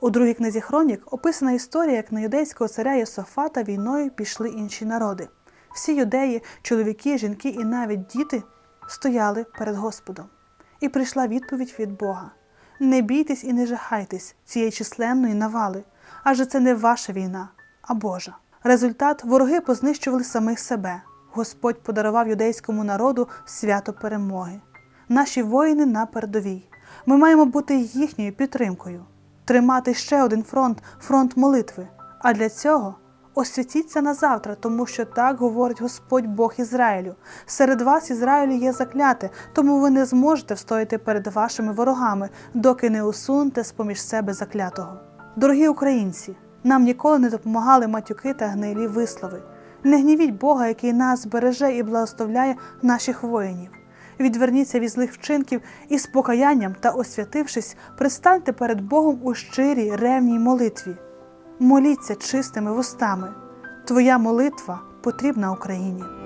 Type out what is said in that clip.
У другій книзі Хронік описана історія, як на юдейського царя Єсофата війною пішли інші народи. Всі юдеї, чоловіки, жінки і навіть діти стояли перед Господом. І прийшла відповідь від Бога: Не бійтесь і не жахайтесь цієї численної навали, адже це не ваша війна, а Божа. Результат вороги познищували самих себе. Господь подарував юдейському народу свято перемоги. Наші воїни на передовій. Ми маємо бути їхньою підтримкою, тримати ще один фронт фронт молитви. А для цього освятіться на завтра, тому що так говорить Господь Бог Ізраїлю. Серед вас Ізраїлю є закляте, тому ви не зможете встояти перед вашими ворогами, доки не усунете з поміж себе заклятого. Дорогі українці, нам ніколи не допомагали матюки та гнилі вислови. Не гнівіть Бога, який нас береже і благословляє наших воїнів. Відверніться від злих вчинків і з покаянням та освятившись, пристаньте перед Богом у щирій ревній молитві. Моліться чистими вустами. Твоя молитва потрібна Україні.